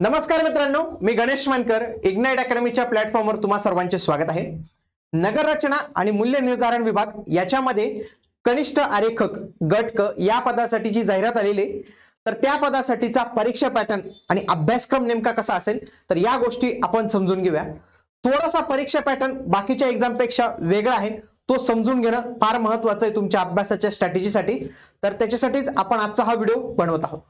नमस्कार मित्रांनो मी गणेश मानकर इग्नाइट अकॅडमीच्या प्लॅटफॉर्मवर तुम्हा सर्वांचे स्वागत आहे. नगर रचना आणि मूल्य निर्धारण विभाग याच्यामध्ये कनिष्ठ आरेखक गट क या पदासाठी जी जाहिरात आलेली तर त्या पदासाठीचा परीक्षा पॅटर्न आणि अभ्यासक्रम नेमका कसा असेल तर या गोष्टी आपण समजून घेऊया. थोडासा परीक्षा पॅटर्न बाकीच्या एक्झामपेक्षा वेगळा आहे तो समजून घेणं फार महत्वाचं आहे तुमच्या अभ्यासाच्या स्ट्रॅटेजीसाठी तर त्याच्यासाठीच आपण आजचा हा व्हिडिओ बनवत आहोत.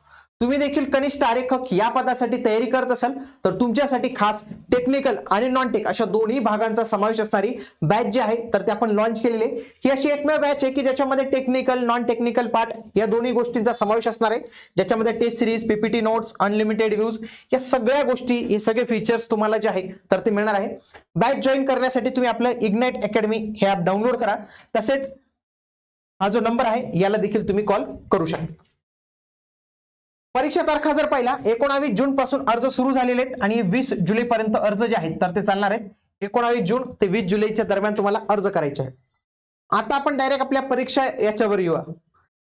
तुम्ही देखील कनिष्ठ आरेखक या पदासाठी तयारी करत असाल तर तुमच्यासाठी खास टेक्निकल आणि नॉन टेक अशा दोन्ही भागांचा समावेश असणारी बॅच जी आहे तर ते आपण लॉन्च केलेली आहे. ही अशी एकमेव बॅच आहे की ज्याच्यामध्ये टेक्निकल नॉन टेक्निकल पार्ट या दोन्ही गोष्टींचा समावेश असणार आहे. ज्याच्यामध्ये test series PPT notes unlimited views या सगळ्या गोष्टी हे सगळे फीचर्स तुम्हाला जे आहे तर ते मिळणार आहे. बॅच जॉईन करण्यासाठी तुम्ही आपलं इग्नाइट अकॅडमी हे ॲप डाउनलोड करा. तसेच हा जो नंबर आहे याला देखील तुम्ही कॉल करू शकता. परीक्षा तारखा जर पाहिला एकोणावीस जून पासून अर्ज सुरू झालेले आहेत आणि वीस जुलै पर्यंत अर्ज जे आहेत तर ते चालणार आहेत. एकोणावीस जून ते वीस जुलैच्या दरम्यान तुम्हाला अर्ज करायचे आहे आता आपण डायरेक्ट आपल्या परीक्षा याच्यावर येऊ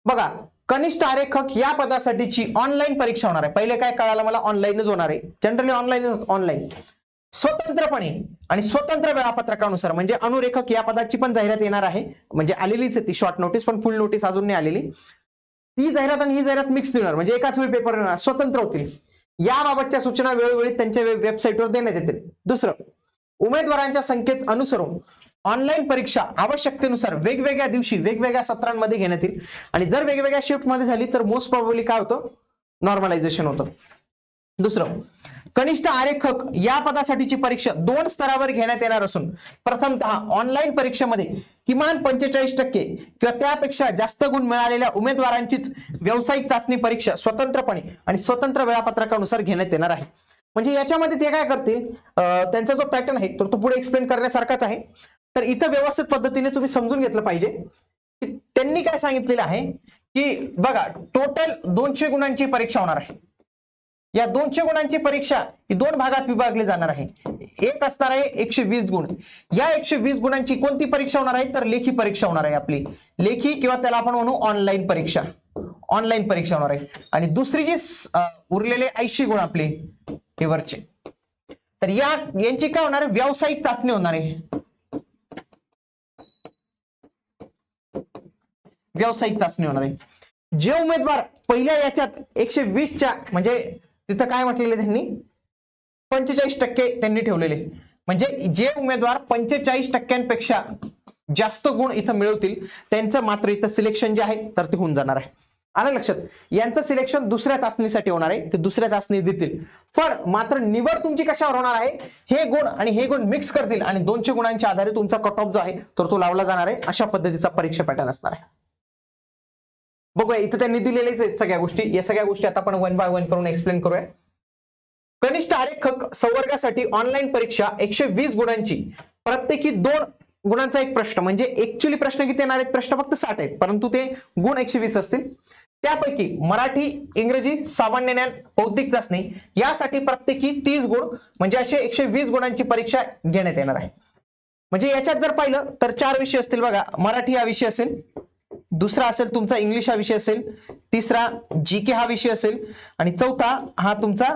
बघा कनिष्ठ आरेखक या पदासाठीची ऑनलाईन परीक्षा होणार आहे. पहिले काय कळालं मला? ऑनलाईनच होणार आहे. जनरली ऑनलाईन ऑनलाईन स्वतंत्रपणे आणि स्वतंत्र वेळापत्रकानुसार म्हणजे अनुरेखक या पदाची पण जाहिरात येणार आहे. म्हणजे आलेलीच आहे ती शॉर्ट नोटीस पण फुल नोटीस अजून नाही आलेली. ती जाहिरात आणि ही जाहिरात मिक्स देणार. म्हणजे एकाच वेळी पेपर येणार स्वतंत्र होतील. याबाबतच्या सूचना वेळोवेळी त्यांच्या वेबसाईटवर देण्यात येतील. दुसरं उमेदवारांच्या संख्येत अनुसरून ऑनलाईन परीक्षा आवश्यकतेनुसार वेगवेगळ्या दिवशी वेगवेगळ्या सत्रांमध्ये घेण्यात येईल. आणि जर वेगवेगळ्या शिफ्टमध्ये झाली तर मोस्ट प्रॉब्ली काय होतं? नॉर्मलायझेशन होतं. दुसरं कनिष्ठ आरेखक या पदासाठीची परीक्षा दोन स्तरावर घेण्यात येणार असून प्रथमतः ऑनलाईन परीक्षेमध्ये किमान पंचेचाळीस टक्के किंवा त्यापेक्षा जास्त गुण मिळालेल्या उमेदवारांचीच व्यावसायिक चाचणी परीक्षा स्वतंत्रपणे आणि स्वतंत्र वेळापत्रकानुसार घेण्यात येणार आहे. म्हणजे याच्यामध्ये ते काय करतील त्यांचा जो पॅटर्न आहे तर तो पुढे एक्सप्लेन करण्यासारखाच आहे. तर इथं व्यवस्थित पद्धतीने तुम्ही समजून घेतलं पाहिजे. की त्यांनी काय सांगितलेलं आहे की बघा टोटल दोनशे गुणांची परीक्षा होणार आहे. या दोनशे गुणांची परीक्षा ही दोन भागात विभागली जाणार आहे. एक असणार आहे एकशे वीस गुण. या एकशे वीस गुणांची कोणती परीक्षा होणार आहे? तर लेखी परीक्षा होणार आहे आपली. लेखी किंवा त्याला आपण म्हणू ऑनलाईन परीक्षा. ऑनलाईन परीक्षा होणार आहे. आणि दुसरी जी उरलेले ऐंशी गुण आपले हे वरचे. तर या यांची काय होणार आहे? व्यावसायिक चाचणी होणार आहे. व्यावसायिक चाचणी होणार आहे. जे उमेदवार पहिल्या याच्यात एकशे वीसच्या म्हणजे तिथं काय म्हटलेले त्यांनी? पंचेचाळीस टक्के त्यांनी ठेवलेले. म्हणजे जे उमेदवार पंचेचाळीस टक्क्यांपेक्षा जास्त गुण इथं मिळवतील त्यांचं मात्र इथं सिलेक्शन जे आहे तर ते होऊन जाणार आहे. आलं लक्षात? यांचं सिलेक्शन दुसऱ्या चाचणीसाठी होणार आहे ते दुसऱ्या चाचणी देतील. पण मात्र निवड तुमची कशावर होणार आहे? हे गुण आणि हे गुण मिक्स करतील आणि दोनशे गुणांच्या आधारे तुमचा कट ऑफ जो आहे तर तो लावला जाणार आहे अशा पद्धतीचा परीक्षा पॅटर्न असणार आहे. बघूया इथं त्यांनी दिलेलेच आहेत सगळ्या गोष्टी. या सगळ्या गोष्टी आता आपण वन बाय वन करून एक्सप्लेन करूया. कनिष्ठ आरेखक संवर्गासाठी ऑनलाईन परीक्षा एकशे वीस गुणांची. प्रत्येकी दोन गुणांचा एक प्रश्न म्हणजे ऍक्च्युली प्रश्न किती येणार आहेत? प्रश्न फक्त साठ आहेत परंतु ते गुण एकशे वीस असतील. त्यापैकी मराठी इंग्रजी सामान्य ज्ञान बौद्धिक चाचणी यासाठी प्रत्येकी तीस गुण म्हणजे असे एकशे वीस गुणांची परीक्षा घेण्यात येणार आहे. म्हणजे याच्यात जर पाहिलं तर चार विषय असतील बघा. मराठी हा विषय असेल दुसरा असेल तुमचा इंग्लिश हा विषय असेल तिसरा जी के हा विषय असेल आणि चौथा हा तुमचा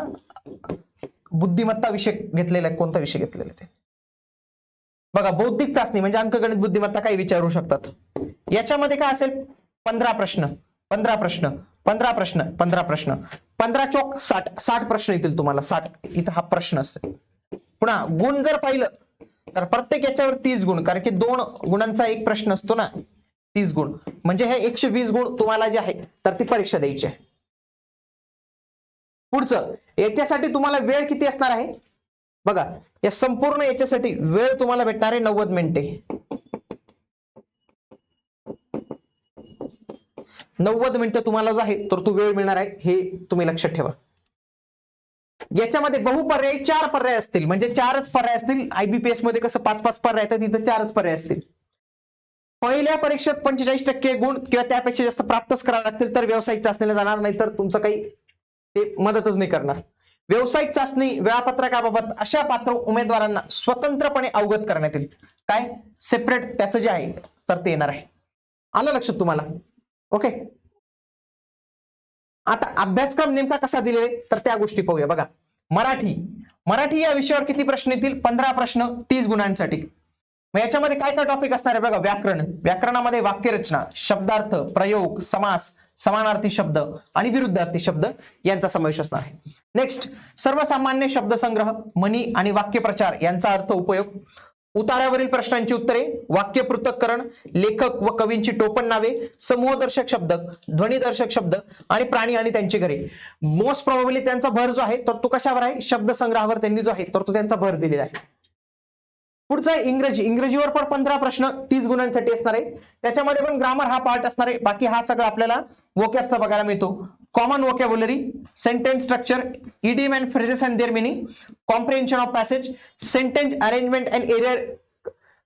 बुद्धिमत्ता विषय घेतलेला आहे कोणता विषय घेतलेला आहे ते. बघा बौद्धिक चाचणी म्हणजे अंकगणित बुद्धिमत्ता काही विचारू शकतात. याच्यामध्ये काय असेल? पंधरा प्रश्न पंधरा प्रश्न पंधरा प्रश्न पंधरा प्रश्न. पंधरा चौक साठ साठ प्रश्न येतील तुम्हाला साठ. इथं हा प्रश्न असेल. पुन्हा गुण जर पाहिलं तर प्रत्येक याच्यावर तीस गुण कारण की दोन गुणांचा एक प्रश्न असतो ना. तीस गुण. म्हणजे हे एकशे वीस गुण तुम्हाला जे आहे तर ती परीक्षा द्यायची आहे. पुढचं याच्यासाठी तुम्हाला वेळ किती असणार आहे? बघा या संपूर्ण याच्यासाठी वेळ तुम्हाला भेटणार आहे नव्वद मिनिटे. नव्वद मिनिटं तुम्हाला जो आहे तर तो वेळ मिळणार आहे हे तुम्ही लक्षात ठेवा. याच्यामध्ये बहुपर्याय चार पर्याय असतील. म्हणजे चारच पर्याय असतील. आयबीपीएसमध्ये कसं पाच पाच पर्याय आहेत तिथं चारच पर्याय असतील. पहिल्या परीक्षेत पंचेचाळीस टक्के गुण किंवा त्यापेक्षा जास्त प्राप्तच करावे लागतील तर व्यावसायिक चाचणीला जाणार नाही तर तुमचं काही ते मदतच नाही करणार. व्यावसायिक चाचणी वेळापत्रकाबाबत अशा पात्र उमेदवारांना स्वतंत्रपणे अवगत करण्यात येईल. काय? सेपरेट त्याचं जे आहे तर ते येणार आहे. आलं लक्षात तुम्हाला? ओके आता अभ्यासक्रम नेमका कसा दिले तर त्या गोष्टी पाहूया. बघा मराठी. मराठी या विषयावर किती प्रश्न येतील? पंधरा प्रश्न तीस गुणांसाठी. मग याच्यामध्ये काय काय टॉपिक असणार आहे बघा? व्याकरण. व्याकरणामध्ये वाक्यरचना शब्दार्थ प्रयोग समास समानार्थी शब्द आणि विरुद्धार्थी शब्द यांचा समावेश असणार आहे. नेक्स्ट सर्वसामान्य शब्दसंग्रह म्हणी आणि वाक्यप्रचार यांचा अर्थ उपयोग. उतार्यावरील प्रश्नांची उत्तरे वाक्य पृथक्करण लेखक व कवींची टोपण नावे समूहदर्शक शब्द ध्वनिदर्शक शब्द आणि प्राणी आणि त्यांची घरे. मोस्ट प्रॉबेबली त्यांचा भर जो आहे तर तो कशावर आहे? शब्दसंग्रहावर त्यांनी जो आहे तर तो त्यांचा भर दिलेला आहे. पुढचा इंग्रजी. इंग्रजीवर पण पंधरा प्रश्न तीस गुणांसाठी असणार आहे. त्याच्यामध्ये पण ग्रामर हा पार्ट असणार आहे. बाकी हा सगळा आपल्याला वोकॅपचा बघायला मिळतो. Common vocabulary sentence structure idiom and phrases and their meaning comprehension of passage sentence arrangement and error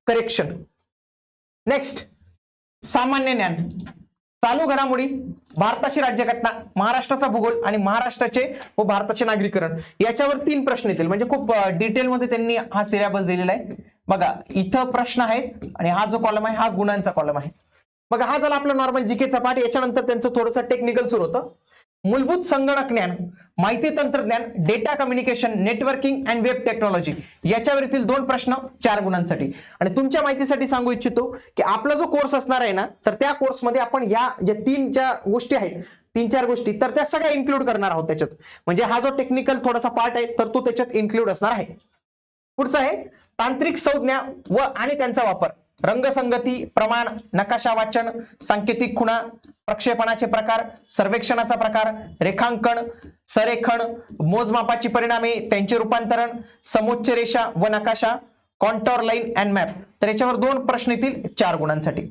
correction next सामान्य ज्ञान. चालू घडामोडी भारताची राज्यघटना महाराष्ट्राचा भूगोल आणि महाराष्ट्राचे व भारताचे नागरीकरण. याच्यावर तीन प्रश्न येतील. म्हणजे खूप डिटेलमध्ये त्यांनी हा सिलेबस दिलेला आहे. बघा इथं प्रश्न आहेत आणि हा जो कॉलम आहे हा गुणांचा कॉलम आहे. बघा हा झाला आपला नॉर्मल जीकेचा पाठ. याच्यानंतर त्यांचं थोडंसं टेक्निकल सुरू होतं. मूलभूत संगणक ज्ञान माहिती तंत्रज्ञान data communication networking and web technology याच्यावरील दोन प्रश्न चार गुणांसाठी. आणि तुमच्या माहितीसाठी सांगू इच्छितो की आपला जो कोर्स असणार आहे ना तर त्या कोर्समध्ये आपण या ज्या तीन ज्या गोष्टी आहेत तीन चार गोष्टी तर त्या सगळ्या इन्क्लूड करणार आहोत त्याच्यात. म्हणजे हा जो टेक्निकल थोडासा पार्ट आहे तर तो त्याच्यात इन्क्लूड असणार आहे. पुढचं आहे तांत्रिक संज्ञा व आणि त्यांचा वापर. रंगसंगती प्रमाण नकाशा वाचन सांकेतिक खुणा प्रक्षेपणाचे प्रकार सर्वेक्षणाचा प्रकार रेखांकन संरेखन मोजमापाची परिणामे त्यांचे रूपांतरण समोच्च रेषा व नकाशा कॉन्टॉर लाईन अँड मॅप. तर याच्यावर दोन प्रश्न येतील चार गुणांसाठी.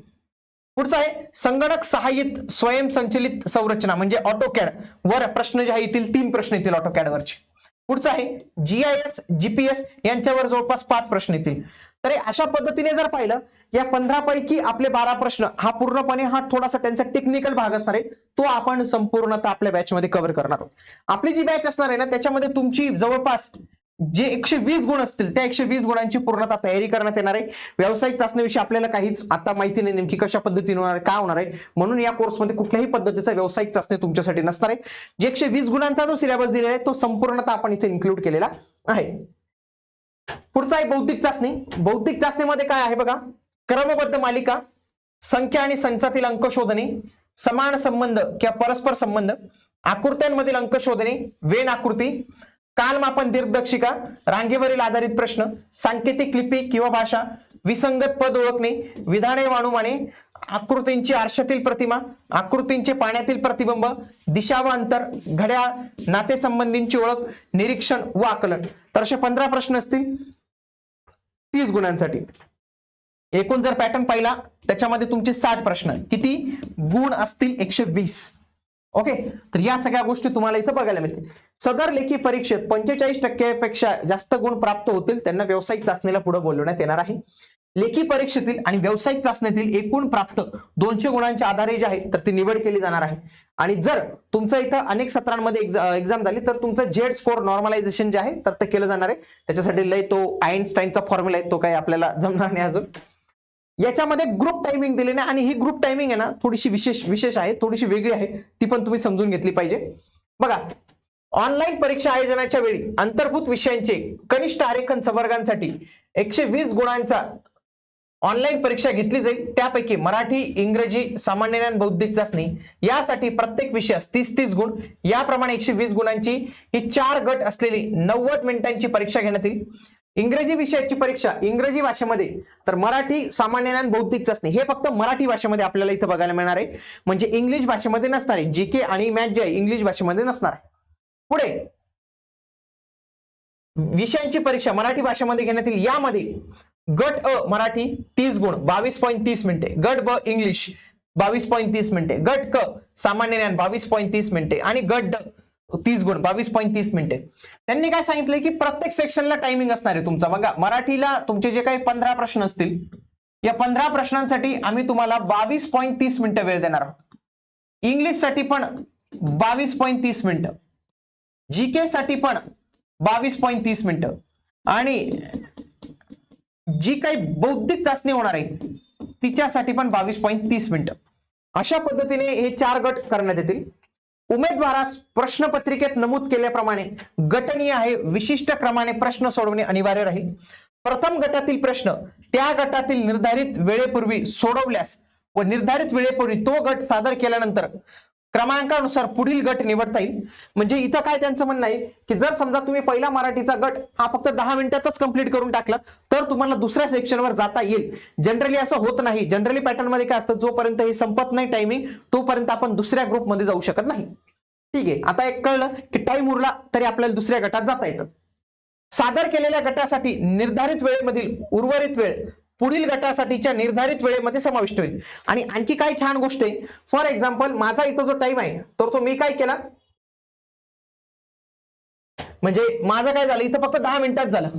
पुढचा आहे संगणक सहाय्यित स्वयंसंचलित संरचना म्हणजे ऑटोकॅड वर प्रश्न जे आहे येतील तीन प्रश्न येतील ऑटोकॅड वरचे. पुढचं आहे जी आयएस जीपीएस यांच्यावर जवळपास पाच प्रश्न येतील. तर अशा पद्धतीने जर पाहिलं या पंधरा पैकी आपले बारा प्रश्न हा पूर्णपणे हा थोडासा त्यांचा टेक्निकल भाग असणार आहे तो आपण संपूर्णतः आपल्या बॅचमध्ये कव्हर करणार आहोत. आपली जी बॅच असणार आहे ना त्याच्यामध्ये तुमची जवळपास जे एकशे वीस गुण असतील त्या एकशे वीस गुणांची पूर्णतः तयारी करण्यात येणार आहे. व्यावसायिक चाचणीविषयी आपल्याला काहीच आता माहिती नाही नेमकी कशा पद्धतीने होणार आहे काय होणार आहे. म्हणून या कोर्समध्ये कुठल्याही पद्धतीचा व्यावसायिक चाचणी तुमच्यासाठी नसणार आहे. जे एकशे वीस गुणांचा जो सिलेबस दिलेला आहे तो संपूर्णतः आपण इथे इन्क्लूड केलेला आहे. पुढचा आहे बौद्धिक चाचणी. बौद्धिक चाचणीमध्ये काय आहे बघा? क्रमबद्ध मालिका संख्या आणि संचातील अंक शोधणे समान संबंध किंवा परस्पर संबंध आकृत्यांमधील अंक शोधणे वेन आकृती कालमापन दिग्दर्शिका रांगेवरील आधारित प्रश्न सांकेतिक लिपी किंवा भाषा विसंगत पद ओळखणे विधाने वाणुमाने आकृतींची आरशातील प्रतिमा आकृतींचे पाण्यातील प्रतिबिंब दिशा व अंतर घड्याळ नातेसंबंधींची ओळख निरीक्षण व आकलन. तर असे पंधरा प्रश्न असतील. तीस गुणांसाठी. एकूण जर पॅटर्न पाहिला त्याच्यामध्ये तुमचे साठ प्रश्न किती? गुण असतील एकशे वीस. ओके तर या सगळ्या गोष्टी तुम्हाला इथं बघायला मिळतील. सदर लेखी परीक्षेत पंचेचाळीस टक्क्यापेक्षा जास्त गुण प्राप्त होतील त्यांना व्यावसायिक चाचणीला पुढे बोलवण्यात येणार आहे. लेखी परीक्षेतील आणि व्यावसायिक चाचणीतील एकूण प्राप्त दोनशे गुणांच्या आधारे जे आहे तर ती निवड केली जाणार आहे. आणि जर तुमचं इथं अनेक सत्रांमध्ये एक्झाम झाली तर तुमचं झेड स्कोर नॉर्मलायझेशन जे आहे तर ते केलं जाणार आहे. त्याच्यासाठी लय तो आईन्स्टाईनचा फॉर्म्युला आहे तो काही आपल्याला जमणार नाही अजून. याच्यामध्ये ग्रुप टायमिंग दिलेली आहे आणि ही ग्रुप टायमिंग आहे ना थोडीशी विशेष विशेष आहे थोडीशी वेगळी आहे. ती पण तुम्ही समजून घेतली पाहिजे. बघा ऑनलाईन परीक्षा आयोजनाच्या वेळी अंतर्भूत विषयांचे कनिष्ठ आरेखन संवर्गांसाठी एकशे वीस गुणांचा ऑनलाईन परीक्षा घेतली जाईल. त्यापैकी मराठी इंग्रजी सामान्य ज्ञान बौद्धिक चाचणी यासाठी प्रत्येक विषयास तीस तीस गुण. याप्रमाणे एकशे वीस गुणांची ही चार गट असलेली नव्वद मिनिटांची परीक्षा घेण्यात येईल. इंग्रजी विषयाची परीक्षा इंग्रजी भाषेमध्ये तर मराठी सामान्य ज्ञान बौद्धिक चाचणी हे फक्त मराठी भाषेमध्ये आपल्याला इथं बघायला मिळणार आहे. म्हणजे इंग्लिश भाषेमध्ये नसणार आहे. जी के आणि मॅथ जे आहे इंग्लिश भाषेमध्ये नसणार आहे. पुढे. विषयांची परीक्षा मराठी भाषेमध्ये घेण्यात येईल. यामध्ये गट अ मराठी तीस गुण बावीस पॉईंट तीस मिनिटे. गट ब इंग्लिश बावीस पॉईंट तीस मिनिटे. गट क सामान्य ज्ञान बावीस पॉईंट तीस मिनिटे. आणि गट ड तीस गुण बावीस पॉईंट तीस मिनिटे. त्यांनी काय सांगितलंय की प्रत्येक सेक्शनला टायमिंग असणार आहे तुमचा. बघा मराठीला तुमचे जे काही पंधरा प्रश्न असतील या पंधरा प्रश्नांसाठी आम्ही तुम्हाला बावीस पॉईंट तीस मिनिटं वेळ देणार आहोत. इंग्लिशसाठी पण बावीस पॉईंट तीस मिनिटं. जी के साठी पण बावीस पॉईंट तीस मिनिटं. आणि जी काही बौद्धिक चाचणी होणार आहे तिच्यासाठी पण बावीस पॉईंट तीस मिनिटं. अशा पद्धतीने हे चार गट करण्यात येतील. उमेदवारास प्रश्नपत्रिकेत नमूद केल्याप्रमाणे गटनीय आहे विशिष्ट क्रमाने प्रश्न सोडवणे अनिवार्य राहील. प्रथम गटातील प्रश्न त्या गटातील निर्धारित वेळेपूर्वी सोडवल्यास व निर्धारित वेळेपूर्वी तो गट सादर केल्यानंतर क्रमांकानुसार पुढील गट निवडता येईल. म्हणजे इथं काय त्यांचं म्हणणं आहे की जर समजा तुम्ही पहिला मराठीचा गट हा फक्त दहा मिनिटातच कंप्लीट करून टाकला तर तुम्हाला दुसऱ्या सेक्शनवर जाता येईल. जनरली असं होत नाही. जनरली पॅटर्नमध्ये काय असतं जोपर्यंत हे संपत नाही टायमिंग तोपर्यंत आपण दुसऱ्या ग्रुपमध्ये जाऊ शकत नाही. ठीक आहे. आता एक कळलं की टाइम उरला तरी आपल्याला दुसऱ्या गटात जाता येतं. सादर केलेल्या गटासाठी निर्धारित वेळेमधील उर्वरित वेळ पुढील गटासाठीच्या निर्धारित वेळेमध्ये समाविष्ट होईल. आणि आणखी काय छान गोष्ट आहे फॉर एक्झाम्पल माझा इथं जो टाइम आहे तर तो मी काय केला? म्हणजे माझं काय झालं इथं फक्त दहा मिनिटात झालं.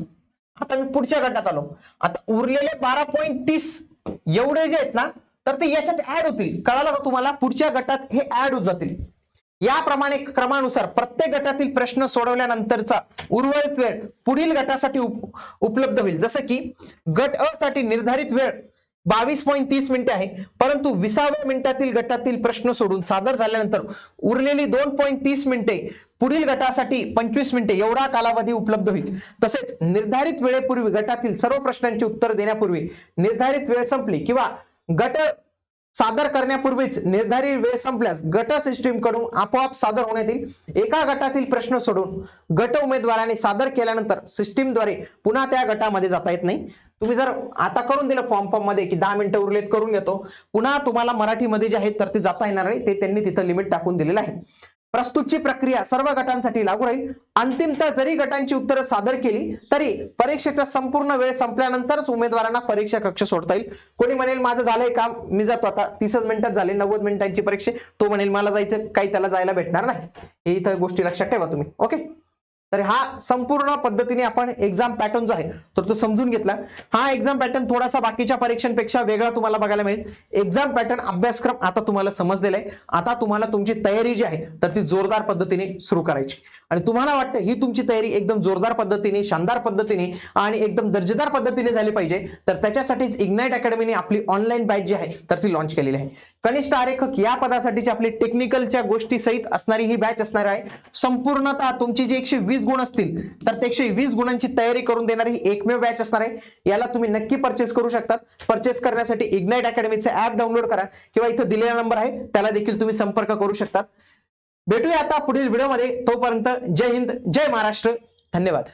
आता मी पुढच्या गटात आलो. आता उरलेले बारा पॉईंट तीस एवढे जे आहेत ना तर ते याच्यात ऍड होतील. कळालं का तुम्हाला? पुढच्या गटात हे ऍड होत जातील. याप्रमाणे क्रमानुसार प्रत्येक गटातील प्रश्न सोडवल्यानंतरचा उर्वरित वेळ पुढील गटासाठी उप- उपलब्ध होईल. जसं की गट अ साठी निर्धारित वेळ बावीस पॉईंट तीस मिनिटे आहे. परंतु विसाव्या मिनिटातील गटातील प्रश्न सोडून सादर झाल्यानंतर उरलेली दोन पॉईंट तीस मिनिटे पुढील गटासाठी पंचवीस मिनिटे एवढा कालावधी उपलब्ध होईल. तसेच निर्धारित वेळेपूर्वी गटातील सर्व प्रश्नांची उत्तर देण्यापूर्वी निर्धारित वेळ संपली किंवा गट सादर करण्यापूर्वीच निर्धारित वेळ संपल्यास गट सिस्टीमकडून आपोआप सादर होण्यात येईल. एका गटातील प्रश्न सोडून गट उमेदवाराने सादर केल्यानंतर सिस्टीमद्वारे पुन्हा त्या गटामध्ये जाता येत नाही. तुम्ही जर आता करून दिलं फॉर्म फॉर्ममध्ये की दहा मिनिटं उरलेत करून घेतो. पुन्हा तुम्हाला मराठीमध्ये जे आहेत तर ते जाता येणार नाही. ते त्यांनी तिथं लिमिट टाकून दिलेलं आहे. प्रस्तुतची प्रक्रिया सर्व गटांसाठी लागू राहील. अंतिमतः जरी गटांची उत्तरं सादर केली तरी परीक्षेचा संपूर्ण वेळ संपल्यानंतरच उमेदवारांना परीक्षा कक्ष सोडता येईल. कोणी म्हणेल माझं झालंय काम मी जातो आता. तीसच मिनिटात झाले नव्वद मिनिटांची परीक्षा. तो म्हणेल मला जायचं काही त्याला जायला भेटणार नाही. हे इथं गोष्टी लक्षात ठेवा तुम्ही. ओके तर हा संपूर्ण पद्धतीने आपण एक्झाम पॅटर्न जो आहे तर तो समजून घेतला. हा एक्झाम पॅटर्न थोडासा बाकीच्या परीक्षांपेक्षा वेगळा तुम्हाला बघायला मिळेल. एक्झाम पॅटर्न अभ्यासक्रम आता तुम्हाला समजलेला आहे. आता तुम्हाला तुमची तयारी जी आहे तर ती जोरदार पद्धतीने सुरू करायची. आणि तुम्हाला वाटतं ही तुमची तयारी एकदम जोरदार पद्धतीने शानदार पद्धतीने आणि एकदम दर्जेदार पद्धतीने झाली पाहिजे तर त्याच्यासाठीच इग्नाइट अकॅडमीने आपली ऑनलाईन बॅच जी आहे तर ती लॉन्च केलेली आहे. कनिष्ठ आरेखक या पदासाठीची आपली टेक्निकलच्या गोष्टी सहित असणारी ही बॅच असणार आहे. संपूर्णतः तुमची जी एकशे वीस गुण असतील तर ते एकशे वीस गुणांची तयारी करून देणारी ही एकमेव बॅच असणार आहे. याला तुम्ही नक्की परचेस करू शकतात. परचेस करण्यासाठी इग्नाइट अकॅडमीचे ऍप डाउनलोड करा किंवा इथं दिलेला नंबर आहे त्याला देखील तुम्ही संपर्क करू शकतात. भेटूया आता पुढील व्हिडिओमध्ये तोपर्यंत जय हिंद जय महाराष्ट्र. धन्यवाद.